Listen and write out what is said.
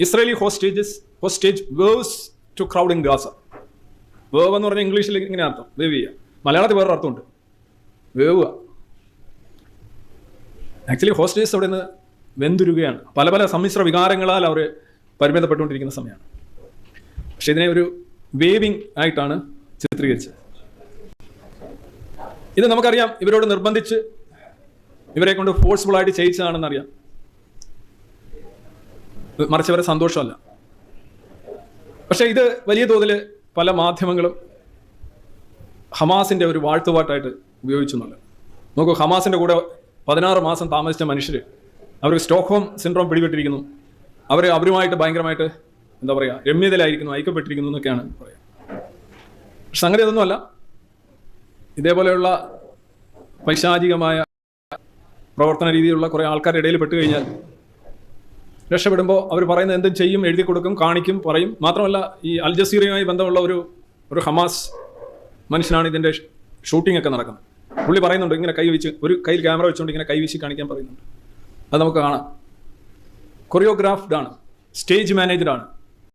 Israeli hostages hostage waves to crowd in Gaza wave എന്ന് പറഞ്ഞാൽ ഇംഗ്ലീഷിൽ ഇങ്ങനെ അർത്ഥം. വേവ് ചെയ്യുക. മലയാളത്തിൽ വേറൊരു അർത്ഥമുണ്ട്. വേവുക ആക്ച്വലി ഹോസ്റ്റേജസ് അവിടെ നിന്ന് വെന്തുരുകയാണ്. പല പല സമ്മിശ്ര വികാരങ്ങളാൽ അവർ പരിമിതപ്പെട്ടുകൊണ്ടിരിക്കുന്ന സമയമാണ്. പക്ഷെ ഇതിനെ ഒരു വേവിങ് ആയിട്ടാണ് ചിത്രീകരിച്ചത്. ഇത് നമുക്കറിയാം. ഇവരോട് നിർബന്ധിച്ച് ഇവരെ കൊണ്ട് ഫോഴ്സ്ഫുൾ ആയിട്ട് ചെയ്യിച്ചതാണെന്ന് അറിയാം മറിച്ച് അവരെ സന്തോഷമല്ല. പക്ഷേ ഇത് വലിയ തോതിൽ പല മാധ്യമങ്ങളും ഹമാസിന്റെ ഒരു വാഴ്ത്തുപാട്ടായിട്ട് ഉപയോഗിച്ചു എന്നുള്ളത് നോക്കൂ ഹമാസിന്റെ കൂടെ പതിനാറ് മാസം താമസിച്ച മനുഷ്യർ അവർക്ക് സ്റ്റോക്ക്ഹോം സിൻഡ്രോം പിടിപെട്ടിരിക്കുന്നു. അവർ അവരുമായിട്ട് ഭയങ്കരമായിട്ട് എന്താ പറയുക രമ്യതയിലായിരിക്കുന്നു ഐക്യപ്പെട്ടിരിക്കുന്നു എന്നൊക്കെയാണ് പറയുക. പക്ഷെ സംഗതി അതൊന്നുമല്ല. ഇതേപോലെയുള്ള പൈശാചികമായ പ്രവർത്തന രീതിയിലുള്ള കുറേ ആൾക്കാരുടെ ഇടയിൽ പെട്ട് കഴിഞ്ഞാൽ രക്ഷപ്പെടുമ്പോൾ അവർ പറയുന്നത് എന്തും ചെയ്യും എഴുതി കൊടുക്കും കാണിക്കും പറയും. മാത്രമല്ല ഈ അൽ ജസീറയുമായി ബന്ധമുള്ള ഒരു ഒരു ഹമാസ് മനുഷ്യനാണ് ഇതിന്റെ ഷൂട്ടിംഗ് ഒക്കെ നടക്കുന്നത്. പുള്ളി പറയുന്നുണ്ട് ഇങ്ങനെ കൈ കൈവച്ച് ഒരു കയ്യിൽ ക്യാമറ വെച്ചുകൊണ്ട് ഇങ്ങനെ കൈവീശി കാണിക്കാൻ പറയുന്നുണ്ട്. അത് നമുക്ക് കാണാം. കൊറിയോഗ്രാഫ്ഡ് ആണ്. സ്റ്റേജ് മാനേജഡ് ആണ്.